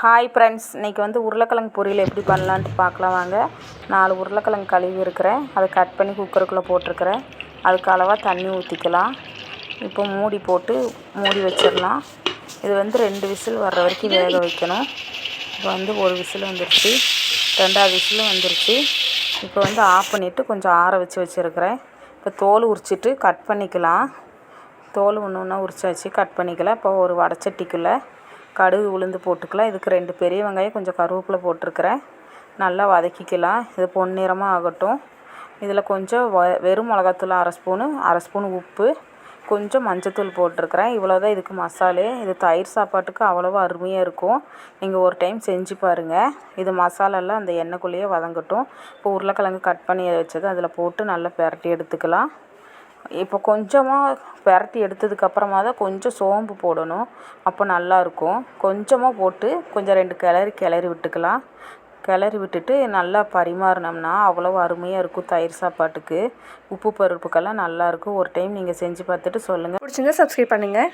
Hi friends இன்றைக்கி வந்து உருளைக்கிழங்கு பொரியல் எப்படி பண்ணலான்ட்டு பார்க்கலாம் வாங்க. நாலு உருளைக்கிழங்கு கழுவி இருக்கிறேன். அதை கட் பண்ணி குக்கருக்குள்ளே போட்டிருக்கிறேன். அதுக்கு அளவாக தண்ணி ஊற்றிக்கலாம் இப்போ மூடி போட்டு மூடி வச்சிடலாம். இது வந்து ரெண்டு விசில் வர்ற வரைக்கும் வேக வைக்கணும். இப்போ வந்து ஒரு விசில் வந்துருச்சு. ரெண்டாவது விசிலும் வந்துருச்சு. இப்போ வந்து ஆஃப் பண்ணிவிட்டு கொஞ்சம் ஆற வச்சு வச்சுருக்கிறேன். இப்போ தோல் உரிச்சிட்டு கட் பண்ணிக்கலாம். தோல் ஒன்று ஒன்றா உரிச்சாச்சு. கட் பண்ணிக்கலாம். இப்போ ஒரு வடச்சட்டிக்குள்ளே கடுகு உளுந்து போட்டுக்கலாம். இதுக்கு ரெண்டு பெரிய வெங்காயம் கொஞ்சம் கருவேப்பிலை போட்டிருக்கிறேன். நல்லா வதக்கிக்கலாம். இது பொன்னிறமாக ஆகட்டும். இதில் கொஞ்சம் வ வெறும் மிளகாத்தூள் அரை ஸ்பூனு அரை ஸ்பூன் உப்பு கொஞ்சம் மஞ்சத்தூள் போட்டிருக்கிறேன். இவ்வளோ தான் இதுக்கு மசாலே. இது தயிர் சாப்பாட்டுக்கு அவ்வளோவா அருமையாக இருக்கும். நீங்கள் ஒரு டைம் செஞ்சு பாருங்கள் இது மசாலாலாம் அந்த எண்ணெய்க்குள்ளேயே வதங்கட்டும். இப்போ உருளைக்கிழங்கு கட் பண்ணி வச்சது அதில் போட்டு நல்லா பெரட்டி எடுத்துக்கலாம். இப்போ கொஞ்சமாக பிரட்டி எடுத்ததுக்கப்புறமா தான் கொஞ்சம் சோம்பு போடணும். அப்போ நல்லாயிருக்கும் கொஞ்சமாக போட்டு கொஞ்சம் ரெண்டு கிளறி கிளறி விட்டுக்கலாம். கிளறி விட்டுட்டு நல்லா பரிமாறினோம்னா அவ்வளோ அருமையாக இருக்கும் தயிர் சாப்பாட்டுக்கு. உப்பு பருப்புக்கெல்லாம் நல்லாயிருக்கும் ஒரு டைம் நீங்கள் செஞ்சு பார்த்துட்டு சொல்லுங்கள் பிடிச்சிருந்தா சப்ஸ்கிரைப் பண்ணுங்கள்